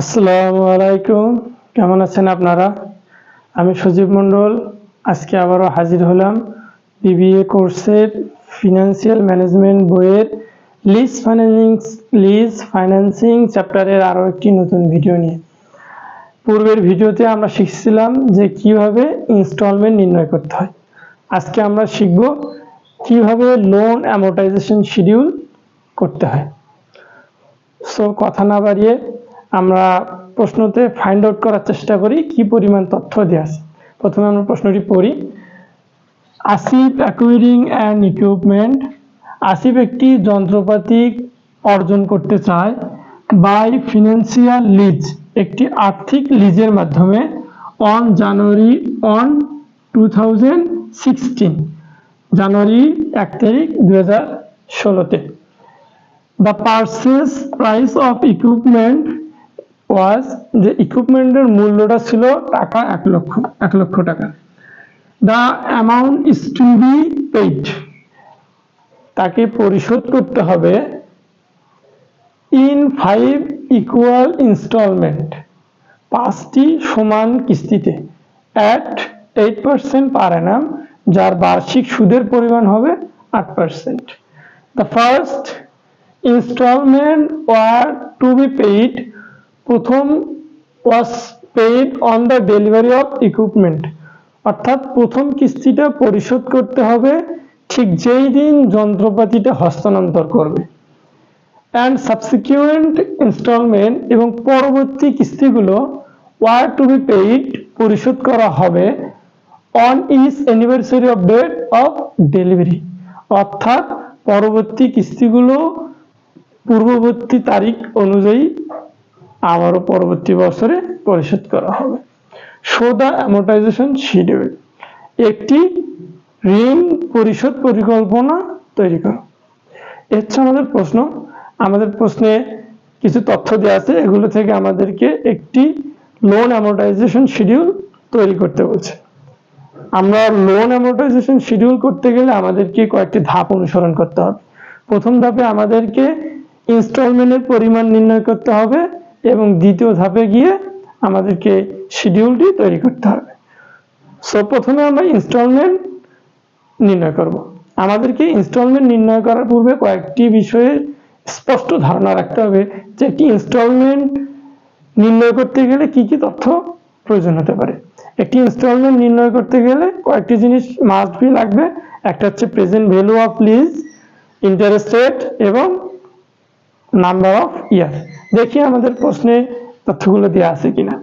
আসসালামু আলাইকুম। কেমন আছেন আপনারা? আমি সজীব মণ্ডল। আজকে আবারও হাজির হলাম বিবিএ কোর্সের ফিনান্সিয়াল ম্যানেজমেন্ট বইয়ের লিজ ফাইন্যান্সিং লিজ ফাইন্যান্সিং চ্যাপ্টারের আরও একটি নতুন ভিডিও নিয়ে। পূর্বের ভিডিওতে আমরা শিখছিলাম যে কীভাবে ইনস্টলমেন্ট নির্ণয় করতে হয়। আজকে আমরা শিখব কীভাবে লোন অ্যামোটাইজেশন শিডিউল করতে হয়। সো কথা না বাড়িয়ে আমরা প্রশ্নতে ফাইন্ড আউট করার চেষ্টা করি কি পরিমাণ তথ্য দেওয়া আছে। প্রথমে আমরা প্রশ্নটি পড়ি। Asif acquiring and equipment Asif একটি যন্ত্রপাতি অর্জন করতে চায়। বাই ফিনান্সিয়াল লিজ একটি আর্থিক লিজের মাধ্যমে on January on two thousand sixteen জানুয়ারি এক তারিখ দু হাজার ষোলোতে। The purchase price of equipment was যে ইকুইপমেন্টের মূল্যটা ছিল টাকা এক লক্ষ এক লক্ষ টাকা। The amount is to be paid তাকে পরিশোধ করতে হবে ইন ফাইভ ইকুয়াল ইনস্টলমেন্ট পাঁচটি সমান কিস্তিতে। At eight percent per annum যার বার্ষিক সুদের পরিমাণ হবে আট percent the first instalment were to be paid প্রথম was paid on the delivery of equipment অর্থাৎ প্রথম কিস্তিটা পরিশোধ করতে হবে ঠিক যেই দিন যন্ত্রপাতিটা হস্তান্তর করবে। অ্যান্ড সাবসিকিউয়েন্ট ইনস্টলমেন্ট এবং পরবর্তী কিস্তিগুলো ওয়ার টু বি পেইড পরিশোধ করা হবে on its anniversary of date of delivery অর্থাৎ পরবর্তী কিস্তিগুলো পূর্ববর্তী তারিখ অনুযায়ী আবারও পরবর্তী বছরে পরিশোধ করা হবে। দ্য অ্যামোটাইজেশন শিডিউল একটি ঋণ পরিশোধ পরিকল্পনা তৈরি করো। হচ্ছে আমাদের প্রশ্ন, আমাদের প্রশ্নে কিছু তথ্য দেওয়া আছে, এগুলো থেকে আমাদেরকে একটি লোন অ্যামোটাইজেশন শিডিউল তৈরি করতে বলছে। আমরা লোন অ্যামোটাইজেশন শিডিউল করতে গেলে আমাদেরকে কয়েকটি ধাপ অনুসরণ করতে হবে। প্রথম ধাপে আমাদেরকে ইনস্টলমেন্টের পরিমাণ নির্ণয় করতে হবে এবং দ্বিতীয় ধাপে গিয়ে আমাদেরকে শিডিউলটি তৈরি করতে হবে। সো প্রথমে আমরা ইনস্টলমেন্ট নির্ণয় করব। আমাদেরকে ইনস্টলমেন্ট নির্ণয় করার পূর্বে কয়েকটি বিষয়ে স্পষ্ট ধারণা রাখতে হবে যে একটি ইনস্টলমেন্ট নির্ণয় করতে গেলে কি কি তথ্য প্রয়োজন হতে পারে। একটি ইনস্টলমেন্ট নির্ণয় করতে গেলে কয়েকটি জিনিস মাস্ট বি লাগবে। একটা হচ্ছে present value of lease interest rate এবং নাম্বার অফ ইয়ার দেখি আমাদের প্রশ্নে তথ্যগুলো দেওয়া আছে কিনা।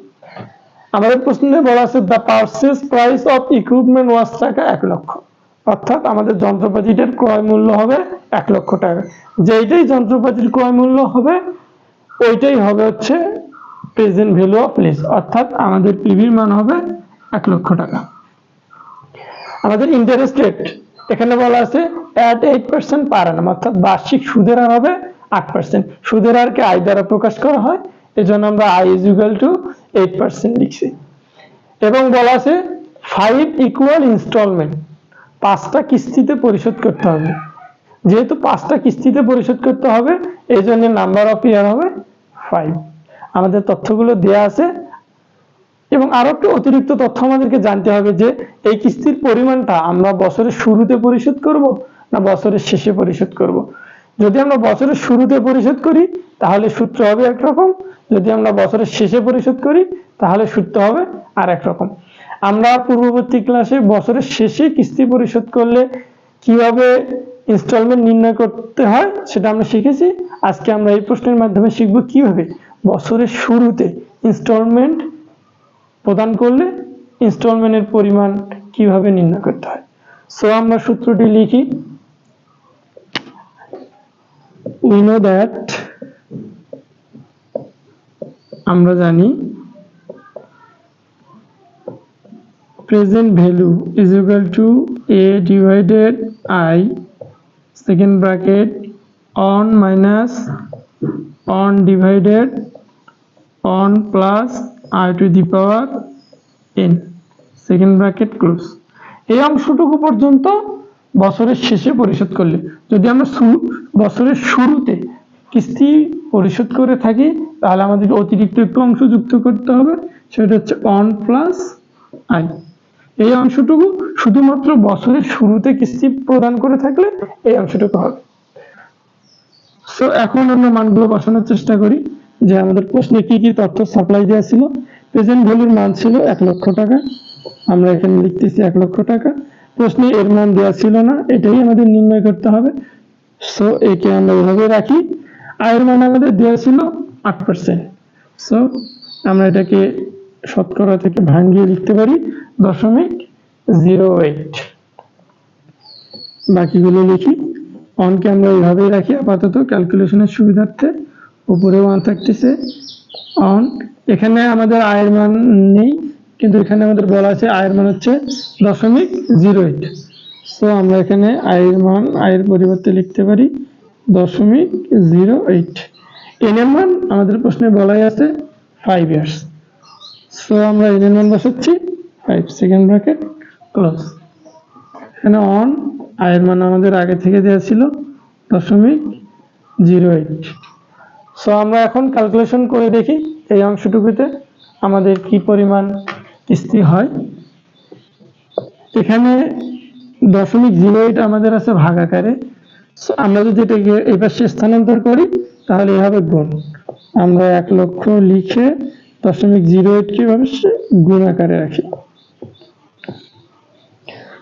আমাদের প্রশ্নে বলা আছে the purchase price of equipment was টাকা এক লক্ষ। অর্থাৎ আমাদের যন্ত্রপাতিটার ক্রয় মূল্য হবে এক লক্ষ টাকা। যেইটাই যন্ত্রপাতির ক্রয় মূল্য হবে, ওইটাই হবে হচ্ছে প্রেজেন্ট ভ্যালু অফ লিজ অর্থাৎ আমাদের পিভির মান হবে এক লক্ষ টাকা। আমাদের ইন্টারেস্ট রেট এখানে বলা আছে অ্যাট এইট পার্সেন্ট পার অর্থাৎ বার্ষিক সুদের হার হবে আট পার্সেন্ট সুদের হারকে আয় দ্বারা প্রকাশ করা হয়? এজন্য আমরা I is equal to eight percent লিখছি। এবং বলা আছে ফাইভ ইকুয়াল ইনস্টলমেন্ট পাঁচটা কিস্তিতে পরিশোধ করতে হবে। যেহেতু পাঁচটা কিস্তিতে পরিশোধ করতে হবে এই জন্য নাম্বার অফ ইয়ার হবে ফাইভ আমাদের তথ্যগুলো দেয়া আছে। এবং আরও একটু অতিরিক্ত তথ্য আমাদেরকে জানতে হবে যে, এই কিস্তির পরিমাণটা আমরা বছরের শুরুতে পরিশোধ করব না বছরের শেষে পরিশোধ করব? যদি আমরা বছরের শুরুতে পরিশোধ করি, তাহলে সূত্র হবে একরকম। যদি আমরা বছরের শেষে পরিশোধ করি, তাহলে সূত্র হবে আর একরকম আমরা পূর্ববর্তী ক্লাসে বছরের শেষে কিস্তি পরিশোধ করলে কীভাবে ইনস্টলমেন্ট নির্ণয় করতে হয়, সেটা আমরা শিখেছি। আজকে আমরা এই প্রশ্নের মাধ্যমে শিখব কীভাবে বছরের শুরুতে ইনস্টলমেন্ট প্রদান করলে ইনস্টলমেন্টের পরিমাণ কীভাবে নির্ণয় করতে হয়। সো আমরা সূত্রটি লিখি। We know that আমরা জানি present value is equal to a divided i second bracket on minus on divided on plus i to the power n second bracket close এই অংশটুকু পর্যন্ত বছরের শেষে পরিশোধ করলে। যদি আমরা বছরের শুরুতে কিস্তি পরিশোধ করে থাকি, তাহলে আমাদেরকে অতিরিক্ত একটু অংশ যুক্ত করতে হবে, সেটা হচ্ছে অন প্লাস আই এই অংশটুকু শুধুমাত্র বছরের শুরুতে কিস্তি প্রদান করে থাকলে এই অংশটুকু হবে। সো এখন আমরা মানগুলো বসানোর চেষ্টা করি, যে আমাদের প্রশ্নে কি কি তথ্য সাপ্লাই দেওয়া ছিল। প্রেজেন্ট ভ্যালুর মান ছিল এক লক্ষ টাকা। আমরা এখানে লিখতেছি এক লক্ষ টাকা। প্রশ্নে এর মান দেওয়া ছিল না, এটাই আমাদের নির্ণয় করতে হবে। সো একে আমরা এভাবে রাখি। আয়ের মান আমাদের দেওয়া ছিল আট পার্সেন্ট সো আমরা এটাকে শতকরা থেকে ভাঙিয়ে লিখতে পারি দশমিক জিরো এইট বাকিগুলো লিখি। অনকে আমরা এইভাবেই রাখি আপাতত ক্যালকুলেশনের সুবিধার্থে। উপরে ওয়ান থাকতেছে। অন এখানে আমাদের আয়ের মান নেই। কিন্তু এখানে আমাদের বলা আছে আয়ের মান হচ্ছে দশমিক জিরো এইট সো আমরা এখানে আয়ের মান আয়ের পরিবর্তে লিখতে পারি দশমিক জিরো এইট এন এর মান আমাদের প্রশ্নে বলাই আছে ফাইভ ইয়ার্স সো আমরা এন এর মান বসাচ্ছি ফাইভ সেকেন্ড ব্র্যাকেট ক্লোজ এখানে অন আয়ের মান আমাদের আগে থেকে দেওয়া ছিল দশমিক জিরো এইট সো আমরা এখন ক্যালকুলেশন করে দেখি এই অংশটুকুতে আমাদের কি পরিমাণ কিস্তি হয়। এখানে দশমিক জিরো এইট আমাদের আছে ভাগ আকারে। আমরা যদি এটাকে এই পাশে স্থানান্তর করি, তাহলে এভাবে গুণ। আমরা এক লক্ষ লিখে দশমিক জিরো এইট কীভাবে গুণ আকারে রাখি।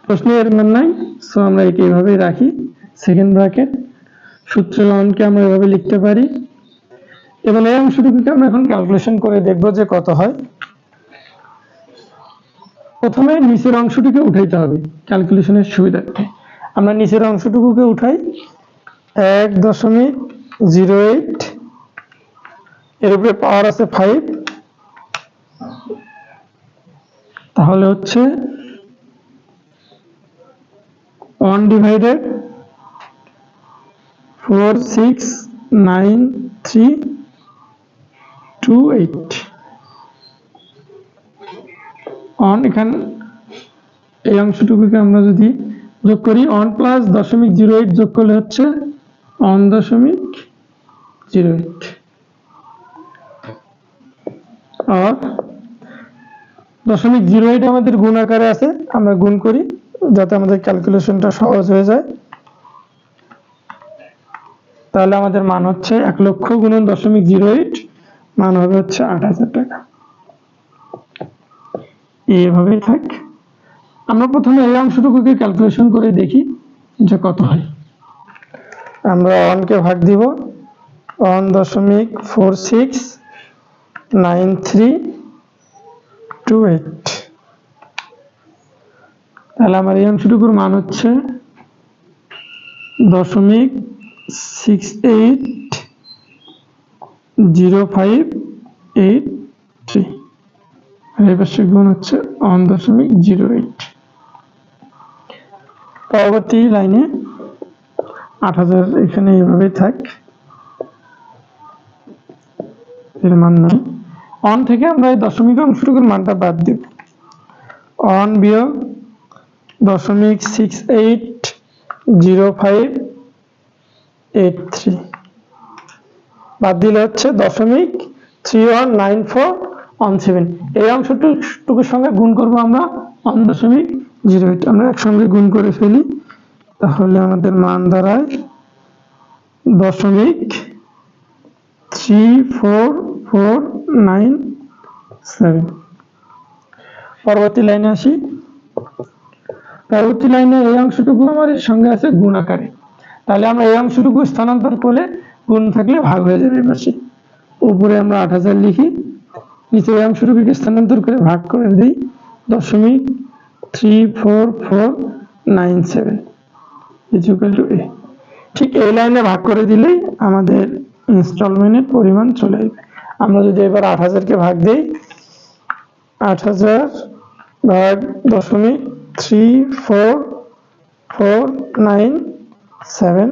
প্রশ্ন এর মান নাই। সো আমরা একে এভাবেই রাখি। সেকেন্ড ব্র্যাকেট সূত্র অনকে আমরা এভাবে লিখতে পারি। এবং এই অংশটুকুকে আমরা এখন ক্যালকুলেশন করে দেখব যে কত হয়। প্রথমে নিচের অংশটিকে উঠাইতে হবে ক্যালকুলেশনের সুবিধার্থে আমরা নিচের অংশটুকুকে উঠাই, এক দশমিক জিরো এইট, এর উপরে পাওয়ার আছে ফাইভ তাহলে হচ্ছে one divided four six nine three two eight one এখান এই অংশটুকুকে আমরা যদি যোগ করি অন প্লাস দশমিক জিরো এইট যোগ করলে হচ্ছে অন দশমিক জিরো এইট আর দশমিক জিরো এইট আমাদের গুণ আকারে আছে, আমরা গুণ করি যাতে আমাদের ক্যালকুলেশনটা সহজ হয়ে যায়। তাহলে আমাদের মান হচ্ছে এক লক্ষ গুণন দশমিক জিরো এইট মান হবে হচ্ছে আট হাজার টাকা। এইভাবেই থাক। আমরা প্রথমে এই অংশটুকুকে ক্যালকুলেশন করে দেখি যে কত হয়। আমরা ওয়ানকে ভাগ দিব। ওয়ান দশমিক four six nine three two eight তাহলে আমার এই অংশটুকুর মান হচ্ছে দশমিক six eight zero five eight three এই পাশে গুণ হচ্ছে ওয়ান দশমিক জিরো এইট। পরবর্তী লাইনে আট হাজার এখানে এইভাবেই থাক। এর মান নয় অন থেকে আমরা এই দশমিক অংশটুকুর মানটা বাদ দিব। অন বিয়োগ দশমিক six eight zero five eight three. বাদ দিলে হচ্ছে দশমিক three one nine four one seven এই অংশটুকুর সঙ্গে গুণ করব আমরা ওয়ান দশমিক জিরো এইট আমরা একসঙ্গে গুণ করে ফেলি, তাহলে আমাদের মান দাঁড়ায় দশমিক three four four nine seven পরবর্তী লাইনে আসি। পরবর্তী লাইনে এই অংশটুকু আমার এর সঙ্গে আছে গুণ আকারে তাহলে আমরা এই অংশটুকু স্থানান্তর করলে গুণ থাকলে ভাগ হয়ে যাবে পাশে উপরে আমরা আট হাজার লিখি। নিচে এই অংশটুকুকে স্থানান্তর করে ভাগ করে দিই দশমিক three four four nine seven two এ ঠিক এই লাইনে ভাগ করে দিলেই আমাদের ইনস্টলমেন্টের পরিমাণ চলে আসবে। আমরা যদি এবার আট হাজারকে ভাগ দিই, আট হাজার ভাগ দশমিক three four four nine seven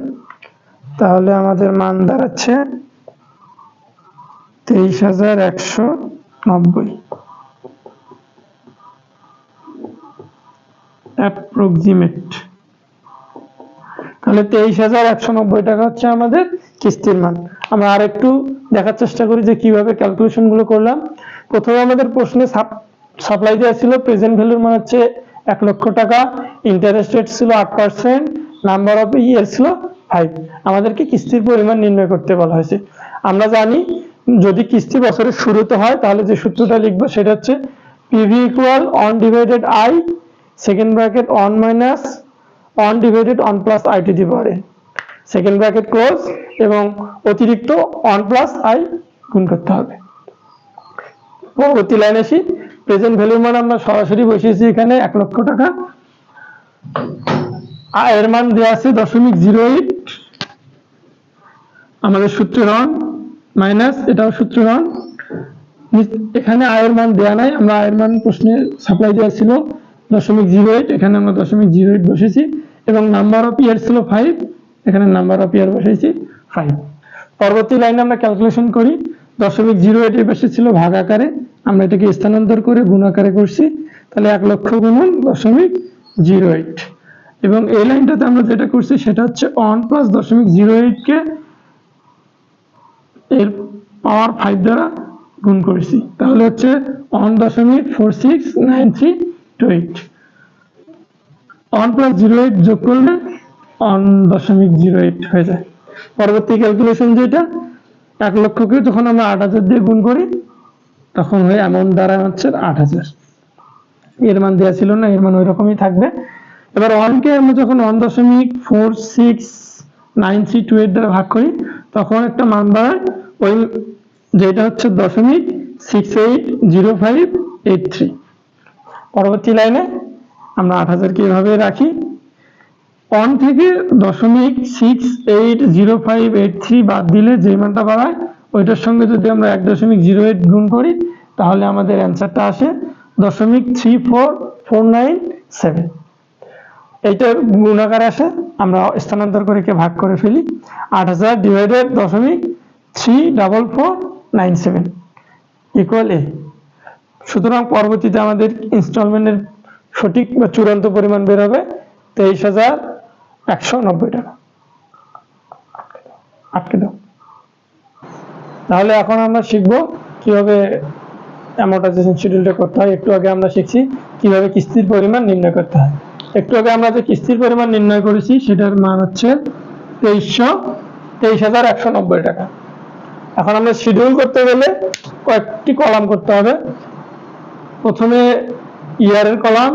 তাহলে আমাদের মান দাঁড়াচ্ছে তেইশ হাজার একশো নব্বই। অ্যাপ্রক্সিমেট তাহলে তেইশ হাজার একশো নব্বই টাকা হচ্ছে আমাদের কিস্তির মান। আমরা আর একটু দেখার চেষ্টা করি যে কীভাবে ক্যালকুলেশনগুলো করলাম। প্রথমে আমাদের প্রশ্নে সাপ্লাই দেওয়া ছিল প্রেজেন্ট ভ্যালুর মান হচ্ছে এক লক্ষ টাকা ইন্টারেস্ট রেট ছিল আট পার্সেন্ট নাম্বার অফ ইয়ার ছিল ফাইভ আমাদেরকে কিস্তির পরিমাণ নির্ণয় করতে বলা হয়েছে। আমরা জানি যদি কিস্তি বছরের শুরুতে হয়, তাহলে যে সূত্রটা লিখব সেটা হচ্ছে PV equal one divided I second bracket one minus one divided one plus I to the power second bracket close এবং অতিরিক্ত অন প্লাস আই গুণ করতে হবে। পরবর্তী লাইন আসি। প্রেজেন্ট ভ্যালুর মান আমরা সরাসরি বসিয়েছি এখানে এক লক্ষ টাকা। আয়ের মান দেওয়া আছে দশমিক জিরো এইট আমাদের সূত্রের রন মাইনাস, এটাও সূত্র রন এখানে আয়ের মান দেওয়া নাই, আমরা আয়ের মান প্রশ্নে সাপ্লাই দেওয়া ছিল দশমিক জিরো এইট এখানে আমরা দশমিক জিরো এইট বসেছি, এবং নাম্বার অফ ইয়ার ছিল ফাইভ এখানে নাম্বার অফ ইয়ার বসেছি ফাইভ পরবর্তী লাইনে আমরা ক্যালকুলেশন করি, দশমিক জিরো এইট এর পাশে ছিল ভাগ আকারে, আমরা এটাকে স্থানান্তর করে গুণ আকারে করছি, তাহলে এক লক্ষ গুণন দশমিক জিরো এইট এবং এই লাইনটাতে আমরা যেটা করছি, সেটা হচ্ছে অন প্লাস দশমিক জিরো এইট কে এর পাওয়ার ফাইভ দ্বারা গুণ করেছি। তাহলে হচ্ছে অন দশমিক four six nine three two eight one plus zero eight যোগ করলে অন দশমিক জিরো এইট হয়ে যায়। পরবর্তী ক্যালকুলেশন যেটা, এক লক্ষকে যখন আমরা আট হাজার দিয়ে গুণ করি, তখন হয় অ্যামাউন্ট দ্বারা হচ্ছে আট হাজার। এর মান দেওয়া ছিল না, এর মান ওই রকমই থাকবে। এবার ওয়ানকে আমরা যখন ওয়ান দশমিক four six nine three two eight দ্বারা ভাগ করি, তখন একটা মান দাঁড়ায় ওই যেটা হচ্ছে দশমিক six eight zero five eight three পরবর্তী লাইনে আমরা আট হাজারকে এভাবে রাখি। ওয়ান থেকে দশমিক six eight zero five eight three বাদ দিলে যে মানটা বাড়ায়, ওইটার সঙ্গে যদি আমরা এক দশমিক জিরো এইট গুণ করি, তাহলে আমাদের অ্যান্সারটা আসে দশমিক three four four nine seven এইটা গুণাকার আসে, আমরা স্থানান্তর করে ভাগ করে ফেলি। আট হাজার ডিভাইডেড দশমিক three double four nine seven equal A সুতরাং পরবর্তীতে আমাদের ইনস্টলমেন্টের সঠিক বা চূড়ান্ত পরিমাণ বের হবে তেইশ হাজার একশো নব্বই টাকা। আটকে দাও। তাহলে এখন আমরা শিখব কীভাবে অ্যামোটাইজেশন শিডিউলটা করতে হয়। একটু আগে আমরা শিখছি কীভাবে কিস্তির পরিমাণ নির্ণয় করতে হয়। একটু আগে আমরা যে কিস্তির পরিমাণ নির্ণয় করেছি, সেটার মান হচ্ছে তেইশশো তেইশ হাজার একশো নব্বই টাকা। এখন আমরা শিডিউল করতে গেলে কয়েকটি কলাম করতে হবে। প্রথমে ইয়ারের কলাম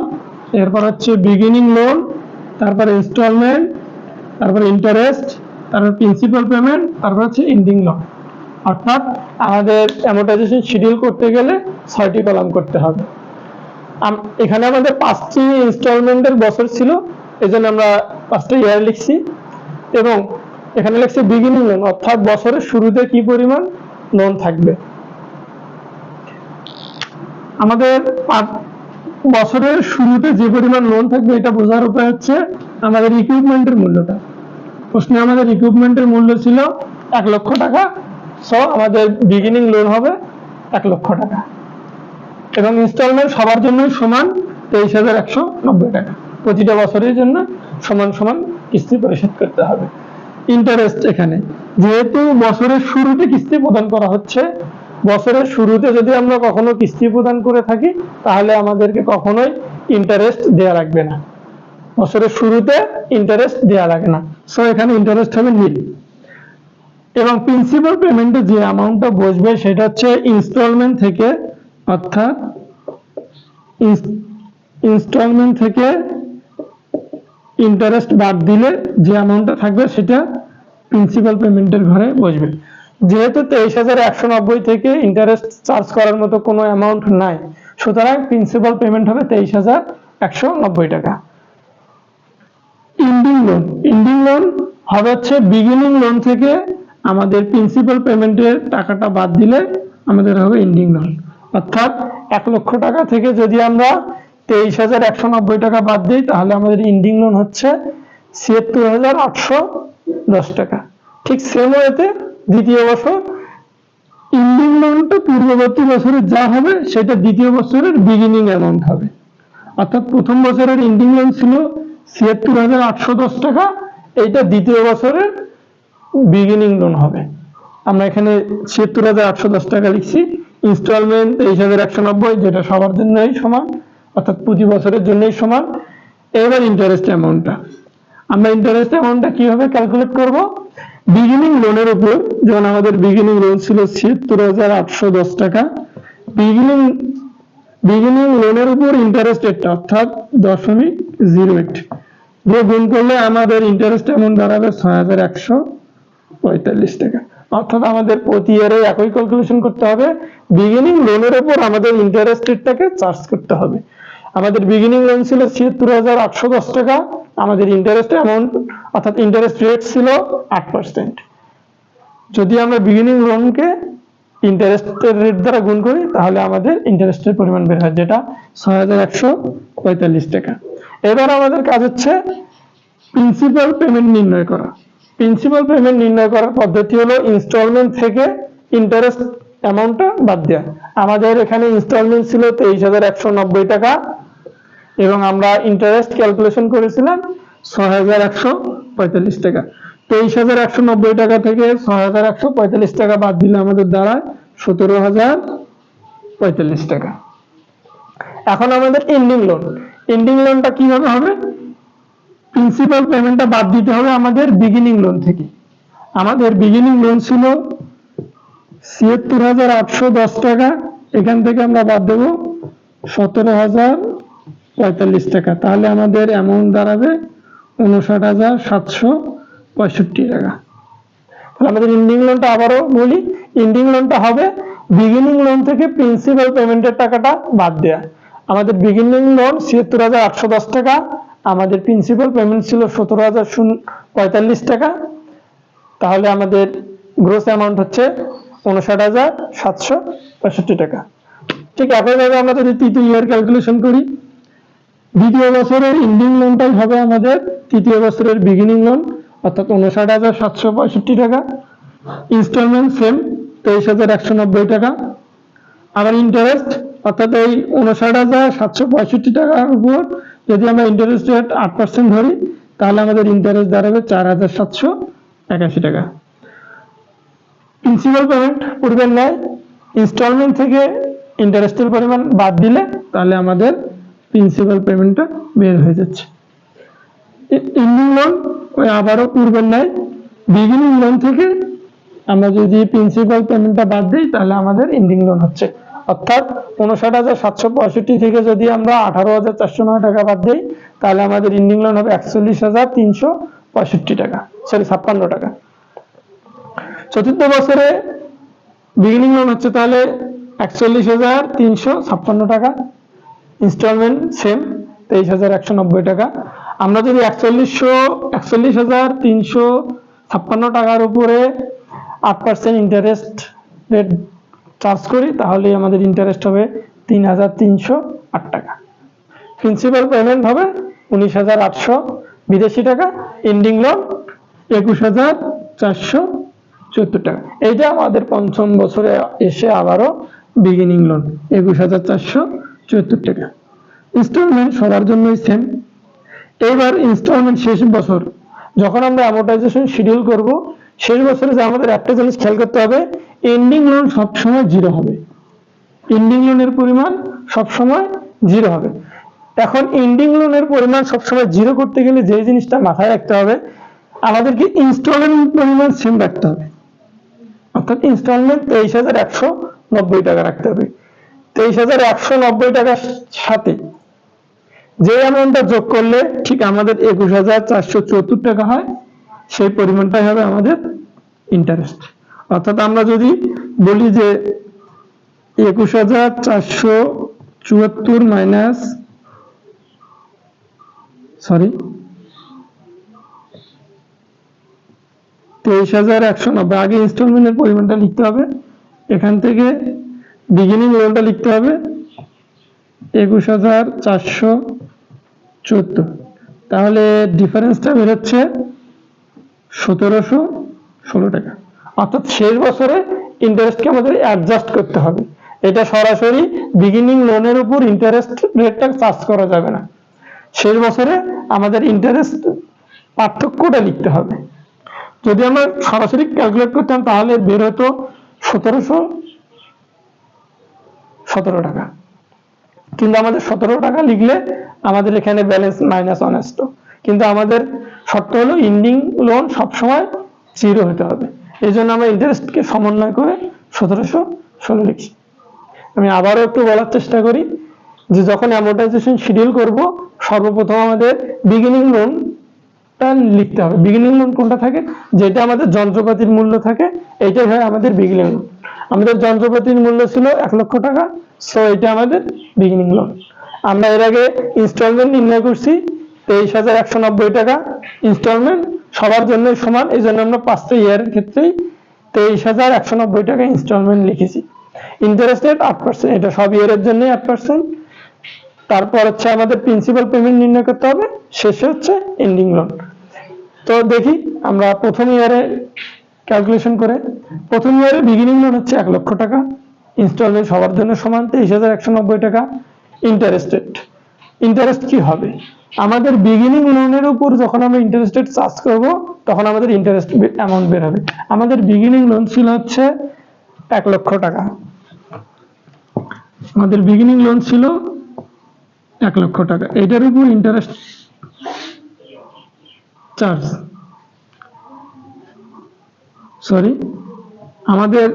এরপর হচ্ছে বিগিনিং লোন তারপর ইনস্টলমেন্ট তারপর ইন্টারেস্ট তারপর প্রিন্সিপাল পেমেন্ট তারপর হচ্ছে এন্ডিং লোন অর্থাৎ আমাদের অ্যামোটাইজেশন শিডিউল করতে গেলে ছয়টি কলাম করতে হবে। এখানে আমাদের পাঁচটি ইনস্টলমেন্টের বছর ছিল এই জন্য আমরা পাঁচটা ইয়ার লিখছি। এবং এখানে লিখছি বিগিনিং লোন অর্থাৎ বছরের শুরুতে কি পরিমাণ লোন থাকবে? আমাদের বছরের শুরুতে যে পরিমাণ লোন থাকবে, এটা বোঝার উপায় হচ্ছে আমাদের ইকুইপমেন্টের মূল্যটা। প্রশ্নে আমাদের ইকুইপমেন্টের মূল্য ছিল এক লক্ষ টাকা সো আমাদের বিগিনিং লোন হবে এক লক্ষ টাকা। এবং ইনস্টলমেন্ট সবার জন্য সমান তেইশ হাজার একশো নব্বই টাকা। প্রতিটা বছরের জন্য সমান সমান কিস্তি পরিশোধ করতে হবে। ইন্টারেস্ট এখানে। যেহেতু বছরের শুরুতে কিস্তি প্রদান করা হচ্ছে, বছরের শুরুতে যদি আমরা কখনো কিস্তি প্রদান করে থাকি, তাহলে আমাদেরকে কখনোই ইন্টারেস্ট দেওয়া লাগবে না। বছরের শুরুতে ইন্টারেস্ট দেওয়া লাগে না। সো এখানে ইন্টারেস্ট হবে নীল এবং প্রিন্সিপাল পেমেন্টে যে অ্যামাউন্টটা বসবে, সেটা হচ্ছে ইনস্টলমেন্ট থেকে, অর্থাৎ ইনস্টলমেন্ট থেকে ইন্টারেস্ট বাদ দিলে যে অ্যামাউন্টটা থাকবে সেটা প্রিন্সিপাল পেমেন্টের ঘরে বসবে। যেহেতু তেইশ হাজার একশো নব্বই থেকে ইন্টারেস্ট চার্জ করার মতো কোনো অ্যামাউন্ট নাই, সুতরাং প্রিন্সিপাল পেমেন্ট হবে তেইশ হাজার একশো নব্বই টাকা। ইন্ডিং লোন ইন্ডিং লোন হবে হচ্ছে বিগিনিং লোন থেকে আমাদের প্রিন্সিপাল পেমেন্টের টাকাটা বাদ দিলে আমাদের হবে ইন্ডিং লোন অর্থাৎ এক লক্ষ টাকা থেকে যদি আমরা তেইশ হাজার একশো নব্বই টাকা বাদ দিই, তাহলে আমাদের ইন্ডিং লোন হচ্ছে ছিয়াত্তর হাজার আটশো দশ টাকা। ঠিক সেম ওয়েতে দ্বিতীয় বছর ইন্ডিং লোনটা পূর্ববর্তী বছরে যা হবে, সেটা দ্বিতীয় বছরের বিগিনিং অ্যামাউন্ট হবে। অর্থাৎ প্রথম বছরের এন্ডিং লোন ছিল ছিয়াত্তর হাজার আটশো দশ টাকা, এইটা দ্বিতীয় বছরের বিগিনিং লোন হবে। আমরা এখানে ছিয়াত্তর হাজার আটশো দশ টাকা লিখছি ইনস্টলমেন্ট তেইশ হাজার একশো নব্বই, যেটা সবার জন্যই সমান। অর্থাৎ প্রতি বছরের জন্যই সমান। এবার ইন্টারেস্ট অ্যামাউন্টটা আমরা ইন্টারেস্ট অ্যামাউন্টটা কীভাবে ক্যালকুলেট করব? বিগিনিং লোনের উপর, যেমন আমাদের বিগিনিং লোন ছিল ছিয়াত্তর হাজার আটশো দশ টাকা। বিগিনিং বিগিনিং লোনের উপর ইন্টারেস্ট রেটটা অর্থাৎ দশমিক জিরো এইট দিয়ে গুণ করলে আমাদের ইন্টারেস্ট অ্যামাউন্ট দাঁড়াবে ছয় হাজার একশো পঁয়তাল্লিশ টাকা। অর্থাৎ আমাদের প্রতি ইয়ারে একই ক্যালকুলেশন করতে হবে। বিগিনিং লোনের উপর আমাদের ইন্টারেস্ট রেটটাকে চার্জ করতে হবে। আমাদের বিগিনিং লোন ছিল ছিয়াত্তর হাজার আটশো দশ টাকা, আমাদের ইন্টারেস্ট অ্যামাউন্ট অর্থাৎ ইন্টারেস্ট রেট ছিল আট পার্সেন্ট যদি আমরা বিগিনিং লোনকে ইন্টারেস্টের রেট দ্বারা গুণ করি, তাহলে আমাদের ইন্টারেস্টের পরিমাণ বের হয়, যেটা ছয় হাজার একশো পঁয়তাল্লিশ টাকা। এবার আমাদের কাজ হচ্ছে প্রিন্সিপাল পেমেন্ট নির্ণয় করা। প্রিন্সিপাল পেমেন্ট নির্ণয় করার পদ্ধতি হলো ইনস্টলমেন্ট থেকে ইন্টারেস্ট অ্যামাউন্টটা বাদ দেওয়া। আমাদের এখানে ইনস্টলমেন্ট ছিল তেইশ হাজার একশো নব্বই টাকা এবং আমরা ইন্টারেস্ট ক্যালকুলেশন করেছিলাম ছয় হাজার একশো পঁয়তাল্লিশ টাকা। তেইশ হাজার একশো নব্বই টাকা থেকে ছয় একশো পঁয়তাল্লিশ টাকা বাদ দিলে আমাদের দাঁড়ায় সতেরো হাজার পঁয়তাল্লিশ টাকা। এখন আমাদের এন্ডিং লোন এন্ডিং লোনটা কীভাবে হবে? প্রিন্সিপাল পেমেন্টটা বাদ দিতে হবে আমাদের বিগিনিং লোন থেকে। আমাদের বিগিনিং লোন ছিল ছিয়াত্তর হাজার আটশো দশ টাকা। এখান থেকে আমরা বাদ দেবো সতেরো হাজার পঁয়তাল্লিশ টাকা। তাহলে আমাদের অ্যামাউন্ট দাঁড়াবে উনষাট হাজার সাতশো পঁয়ষট্টি টাকা। তাহলে আমাদের ইন্ডিং লোনটা আবারও বলি ইন্ডিং লোনটা হবে বিগিনিং লোন থেকে প্রিন্সিপাল পেমেন্টের টাকাটা বাদ দেয়া। আমাদের বিগিনিং লোন ছিয়াত্তর হাজার আটশো দশ টাকা, আমাদের প্রিন্সিপাল পেমেন্ট ছিল সতেরো হাজার পঁয়তাল্লিশ টাকা। তাহলে আমাদের গ্রোস অ্যামাউন্ট হচ্ছে উনষাট হাজার সাতশো পঁয়ষট্টি টাকা। ঠিক একইভাবে আমরা যদি তৃতীয় ইয়ার ক্যালকুলেশন করি দ্বিতীয় বছরের ইন্ডিং লোনটাই হবে আমাদের তৃতীয় বছরের বিগিনিং লোন অর্থাৎ উনষাট হাজার সাতশো পঁয়ষট্টি টাকা। ইনস্টলমেন্ট সেম তেইশ হাজার একশো নব্বই টাকা। আবার ইন্টারেস্ট অর্থাৎ এই উনষাট হাজার সাতশো পঁয়ষট্টি টাকার উপর যদি আমরা ইন্টারেস্ট রেট আট পার্সেন্ট ধরি, তাহলে আমাদের ইন্টারেস্ট দাঁড়াবে চার হাজার সাতশো একাশি টাকা। প্রিন্সিপাল পেমেন্ট পূর্বের ন্যায় ইনস্টলমেন্ট থেকে ইন্টারেস্টের পরিমাণ বাদ দিলে তাহলে আমাদের প্রিন্সিপাল পেমেন্টটা বের হয়ে যাচ্ছে। ইন্ডিং লোন ওই আবারও পূর্বের ন্যায়। বিগিনিং লোন থেকে আমরা যদি প্রিন্সিপাল পেমেন্টটা বাদ দিই, তাহলে আমাদের ইন্ডিং লোন হচ্ছে। অর্থাৎ উনষাট হাজার সাতশো পঁয়ষট্টি থেকে যদি আমরা আঠারো হাজার চারশো নয় টাকা বাদ দিই, তাহলে আমাদের ইন্ডিং লোন হবে একচল্লিশ হাজার তিনশো পঁয়ষট্টি টাকা সরি ছাপ্পান্ন টাকা। চতুর্থ বছরে বিগিনিং লোন হচ্ছে তাহলে একচল্লিশ হাজার তিনশো ছাপ্পান্ন টাকা। ইনস্টলমেন্ট সেম, তেইশ হাজার একশো নব্বই টাকা। আমরা যদি একচল্লিশশো, একচল্লিশ হাজার তিনশো ছাপ্পান্ন টাকার উপরে আট পার্সেন্ট ইন্টারেস্ট রেট চার্জ করি তাহলে আমাদের ইন্টারেস্ট হবে তিন হাজার তিনশো আট টাকা। প্রিন্সিপাল পেমেন্ট হবে উনিশ হাজার আটশো বিদেশি টাকা এন্ডিং লোন একুশ হাজার চারশো চুয়াত্তর টাকা। এইটা আমাদের পঞ্চম বছরে এসে আবারও বিগিনিং লোন একুশ হাজার চারশো চুয়াত্তর টাকা। ইনস্টলমেন্ট সবার জন্যই সেম এইবার ইনস্টলমেন্ট শেষ বছর। যখন আমরা অ্যামোটাইজেশন শিডিউল করব, শেষ বছরে যে আমাদের একটা জিনিস খেয়াল করতে হবে এন্ডিং লোন সবসময় জিরো হবে। এন্ডিং লোনের পরিমাণ সবসময় জিরো হবে। এখন এন্ডিং লোনের পরিমাণ সবসময় জিরো করতে গেলে যে জিনিসটা মাথায় রাখতে হবে, আমাদেরকে ইনস্টলমেন্ট পরিমাণ সেম রাখতে হবে। অর্থাৎ ইনস্টলমেন্ট তেইশ হাজার একশো নব্বই টাকা রাখতে হবে। তেইশ হাজার একশো নব্বই টাকার সাথে। যে অ্যামাউন্টটা যোগ করলে ঠিক আমাদের একুশ হাজার চারশো চুয়াত্তর টাকা হয়, সেই পরিমাণটাই হবে আমাদের ইন্টারেস্ট অর্থাৎ আমরা যদি বলি যে একুশ হাজার চারশো চুয়াত্তর মাইনাস সরি তেইশ হাজার একশো নব্বই, আগে ইনস্টলমেন্টের পরিমাণটা লিখতে হবে। এখান থেকে বিগিনিং লোনটা লিখতে হবে। একুশ হাজার চারশো চোদ্দ। তাহলে ডিফারেন্সটা বেরোচ্ছে সতেরোশো ষোলো টাকা। অর্থাৎ শেষ বছরে ইন্টারেস্টকে আমাদের অ্যাডজাস্ট করতে হবে। এটা সরাসরি বিগিনিং লোনের উপর ইন্টারেস্ট রেটটা চার্জ করা যাবে না। শেষ বছরে আমাদের ইন্টারেস্ট পার্থক্যটা লিখতে হবে। যদি আমরা সরাসরি ক্যালকুলেট করতাম, তাহলে বের হতো সতেরোশো সতেরো টাকা। কিন্তু আমাদের সতেরো টাকা লিখলে আমাদের এখানে ব্যালেন্স মাইনাস আসতো। কিন্তু আমাদের শর্ত হলো ইন্ডিং লোন সবসময় জিরো হতে হবে। এই জন্য আমরা ইন্টারেস্টকে সমন্বয় করে সতেরোশো ষোলো লিখছি আমি আবারও একটু বলার চেষ্টা করি যে যখন অ্যামোটাইজেশন শিডিউল করব, সর্বপ্রথম আমাদের বিগিনিং লোনটা লিখতে হবে। বিগিনিং লোন কোনটা থাকে? যেটা আমাদের যন্ত্রপাতির মূল্য থাকে, এইটাই হয় আমাদের বিগিনিং লোন আমাদের যন্ত্রপাতির মূল্য ছিল এক লক্ষ টাকা সো এটা আমাদের বিগিনিং লোন আমরা এর আগে ইনস্টলমেন্ট নির্ণয় করছি, তেইশ হাজার একশো নব্বই টাকা ইনস্টলমেন্ট সবার জন্য সমান এই জন্য আমরা পাঁচটা ইয়ারের ক্ষেত্রেই তেইশ হাজার একশো নব্বই টাকা ইনস্টলমেন্ট লিখেছি। ইন্টারেস্ট রেট আট পার্সেন্ট এটা সব ইয়ারের জন্য আট পার্সেন্ট তারপর হচ্ছে আমাদের প্রিন্সিপাল পেমেন্ট নির্ণয় করতে হবে, শেষে হচ্ছে এন্ডিং লোন তো দেখি, আমরা প্রথম ইয়ারে ক্যালকুলেশন করে প্রথম ইয়ারে বিগিনিং লোন হচ্ছে এক লক্ষ টাকা ইনস্টলমেন্ট সবার জন্য সমান তেইশ হাজার একশো নব্বই টাকা ইন্টারেস্টেড ইন্টারেস্ট কি হবে? আমাদের বিগিনিং লোনের উপর যখন আমরা ইন্টারেস্টেড চার্জ করব, তখন আমাদের ইন্টারেস্ট অ্যামাউন্ট বের হবে। আমাদের বিগিনিং লোন ছিল হচ্ছে এক লক্ষ টাকা। আমাদের বিগিনিং লোন ছিল এক লক্ষ টাকা। এটার উপর ইন্টারেস্ট চার্জ সরি আমাদের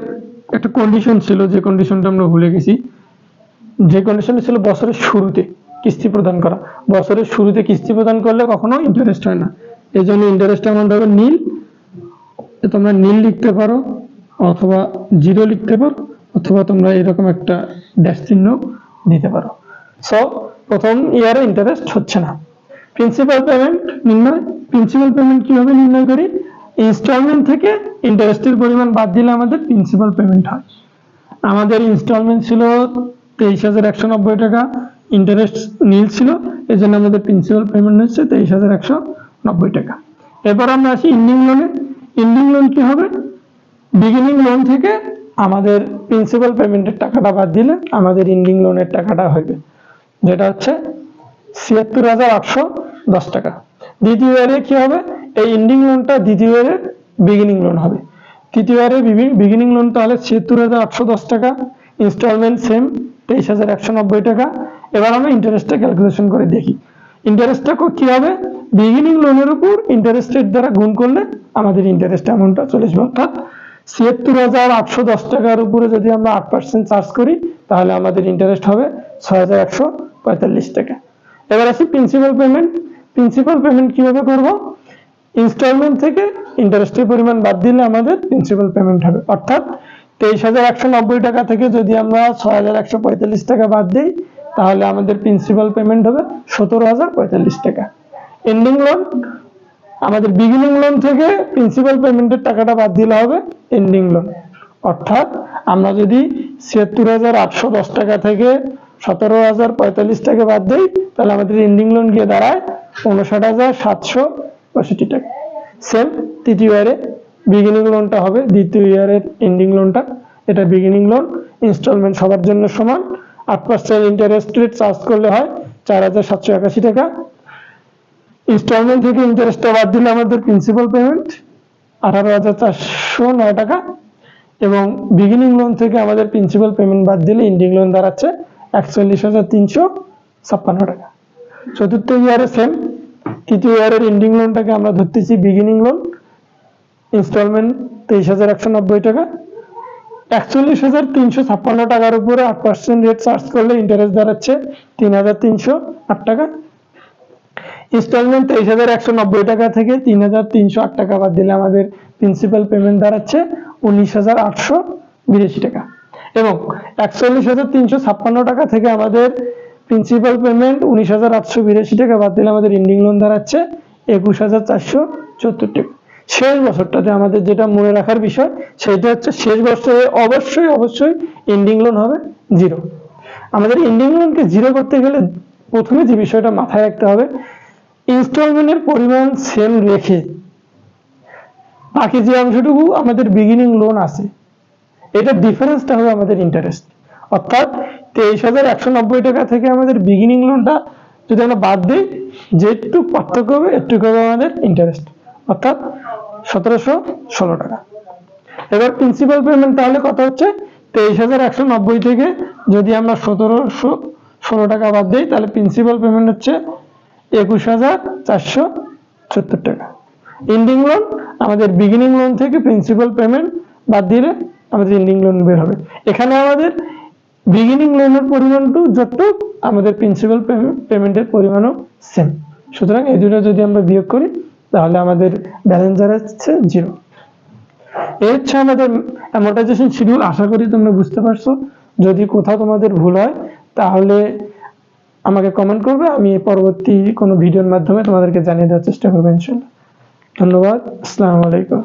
একটা কন্ডিশন ছিল, যে কন্ডিশনটা আমরা ভুলে গেছি। যে কন্ডিশনটা ছিল বছরের শুরুতে কিস্তি প্রদান করা। বছরের শুরুতে কিস্তি প্রদান করলে কখনো ইন্টারেস্ট হয় না। এই জন্য ইন্টারেস্ট অ্যামাউন্ট হবে নীল। তোমরা নীল লিখতে পারো, অথবা জিরো লিখতে পারো, অথবা তোমরা এরকম একটা ড্যাশ চিহ্ন দিতে পারো। সো প্রথম ইয়ারে ইন্টারেস্ট হচ্ছে না। প্রিন্সিপাল পেমেন্ট নির্ণয় প্রিন্সিপাল পেমেন্ট কীভাবে নির্ণয় করি? ইনস্টলমেন্ট থেকে ইন্টারেস্টের পরিমাণ বাদ দিলে আমাদের প্রিন্সিপাল পেমেন্ট হয়। আমাদের ইনস্টলমেন্ট ছিল তেইশ হাজার একশো নব্বই টাকা ইন্টারেস্ট নীল ছিল এই জন্য আমাদের প্রিন্সিপাল পেমেন্ট হচ্ছে তেইশ হাজার একশো নব্বই টাকা। এরপর আমরা আসি ইন্ডিং লোনে ইন্ডিং লোন কি হবে? বিগিনিং লোন থেকে আমাদের প্রিন্সিপাল পেমেন্টের টাকাটা বাদ দিলে আমাদের ইন্ডিং লোনের টাকাটা হবে যেটা হচ্ছে ছিয়াত্তর হাজার আটশো দশ টাকা। দ্বিতীয় ইয়ারে কি হবে? এই এন্ডিং লোনটা দ্বিতীয় ইয়ারের বিগিনিং লোন হবে। তৃতীয় ইয়ারে বিগিনিং লোন তাহলে ছিয়াত্তর হাজার আটশো দশ টাকা ইনস্টলমেন্ট সেম তেইশ হাজার একশো নব্বই টাকা। এবার আমরা ইন্টারেস্টটা ক্যালকুলেশন করে দেখি। ইন্টারেস্টটা কি হবে? বিগিনিং লোনের উপর ইন্টারেস্ট রেট দ্বারা গুণ করলে আমাদের ইন্টারেস্ট অ্যামাউন্টটা চলে আসবে অর্থাৎ ছিয়াত্তর হাজার আটশো দশ টাকার উপরে যদি আমরা আট পার্সেন্ট চার্জ করি, তাহলে আমাদের ইন্টারেস্ট হবে ছয় হাজার একশো পঁয়তাল্লিশ টাকা। এবার আসি প্রিন্সিপাল পেমেন্ট প্রিন্সিপাল পেমেন্ট কীভাবে করব? ইনস্টলমেন্ট থেকে ইন্টারেস্টের পরিমাণ বাদ দিলে আমাদের প্রিন্সিপাল পেমেন্ট হবে। অর্থাৎ তেইশ হাজার একশো নব্বই টাকা থেকে যদি আমরা ছয় হাজার একশো পঁয়তাল্লিশ টাকা বাদ দিই, তাহলে আমাদের প্রিন্সিপাল পেমেন্ট হবে সতেরো হাজার পঁয়তাল্লিশ টাকা। এন্ডিং লোন আমাদের বিগিনিং লোন থেকে প্রিন্সিপাল পেমেন্টের টাকাটা বাদ দিলে হবে এন্ডিং লোন অর্থাৎ আমরা যদি ছিয়াত্তর হাজার আটশো দশ টাকা থেকে সতেরো হাজার পঁয়তাল্লিশ টাকা বাদ দিই, তাহলে আমাদের এন্ডিং লোন গিয়ে দাঁড়ায় উনষাট হাজার সাতশো পঁয়ষট্টি টাকা। সেম তৃতীয় ইয়ারে বিগিনিং লোনটা হবে, দ্বিতীয় ইয়ারের এন্ডিং লোনটা এটা বিগিনিং লোন ইনস্টলমেন্ট সবার জন্য সমান। আট পার্সেন্ট ইন্টারেস্ট রেট চার্জ করলে হয় চার হাজার সাতশো একাশি টাকা। ইনস্টলমেন্ট থেকে ইন্টারেস্টটা বাদ দিলে আমাদের প্রিন্সিপাল পেমেন্ট আঠারো হাজার চারশো নয় টাকা। এবং বিগিনিং লোন থেকে আমাদের প্রিন্সিপাল পেমেন্ট বাদ দিলে এন্ডিং লোন দাঁড়াচ্ছে একচল্লিশ হাজার তিনশো ছাপ্পান্ন টাকা। চতুর্থ ইয়ারে সেম তৃতীয় ইয়ারের এন্ডিং লোনটাকে আমরা ধরতেছি বিগিনিং লোন ইনস্টলমেন্ট তেইশ হাজার একশো নব্বই টাকা। একচল্লিশ হাজার তিনশো ছাপ্পান্ন টাকার উপরে আট পার্সেন্ট রেট চার্জ করলে ইন্টারেস্ট দাঁড়াচ্ছে তিন হাজার তিনশো আট টাকা। ইনস্টলমেন্ট তেইশ হাজার একশো নব্বই টাকা থেকে তিন হাজার তিনশো আট টাকা বাদ দিলে আমাদের প্রিন্সিপাল পেমেন্ট দাঁড়াচ্ছে উনিশ হাজার আটশো বিরাশি টাকা। এবং একচল্লিশ হাজার তিনশো ছাপ্পান্ন টাকা থেকে আমাদের প্রিন্সিপাল পেমেন্ট উনিশ হাজার আটশো বিরাশি টাকা বাদ দিলে আমাদের এন্ডিং লোন দাঁড়াচ্ছে একুশ হাজার চারশো চুয়াত্তর টাকা। শেষ বছরটাতে আমাদের যেটা মনে রাখার বিষয়, সেটা হচ্ছে শেষ বছরে অবশ্যই অবশ্যই এন্ডিং লোন হবে জিরো আমাদের এন্ডিং লোনকে জিরো করতে গেলে প্রথমে যে বিষয়টা মাথায় রাখতে হবে ইনস্টলমেন্টের পরিমাণ সেম রেখে বাকি যে অংশটুকু আমাদের বিগিনিং লোন আছে, এটা ডিফারেন্সটা হবে আমাদের ইন্টারেস্ট অর্থাৎ তেইশ হাজার একশো নব্বই টাকা থেকে আমাদের বিগিনিং লোনটা যদি আমরা বাদ দিই, যেটুকু পার্থক্য হবে একটু হবে আমাদের ইন্টারেস্ট অর্থাৎ সতেরোশো ষোলো টাকা। এবার প্রিন্সিপাল পেমেন্ট তাহলে কত হচ্ছে? তেইশ হাজার একশো নব্বই থেকে যদি আমরা সতেরোশো ষোলো টাকা বাদ দিই, তাহলে প্রিন্সিপাল পেমেন্ট হচ্ছে একুশ হাজার চারশো সত্তর টাকা। ইন্ডিং লোন আমাদের বিগিনিং লোন থেকে প্রিন্সিপাল পেমেন্ট বাদ দিলে আমাদের ইন্ডিং লোন বের হবে। এখানে আমাদের বিগিনিং লোনের পরিমাণটু যত, আমাদের প্রিন্সিপাল পেমেন্টের পরিমাণও সেম সুতরাং এই দুটো যদি আমরা বিয়োগ করি, তাহলে আমাদের ব্যালেন্স দাঁড়াচ্ছে জিরো এই হচ্ছে আমাদের অ্যামোটাইজেশন শিডিউল আশা করি তোমরা বুঝতে পারছ। যদি কোথাও তোমাদের ভুল হয়, তাহলে আমাকে কমেন্ট করবে, আমি পরবর্তী কোনো ভিডিওর মাধ্যমে তোমাদেরকে জানিয়ে দেওয়ার চেষ্টা করব, ইনশাল্লাহ। ধন্যবাদ, আসসালামু আলাইকুম।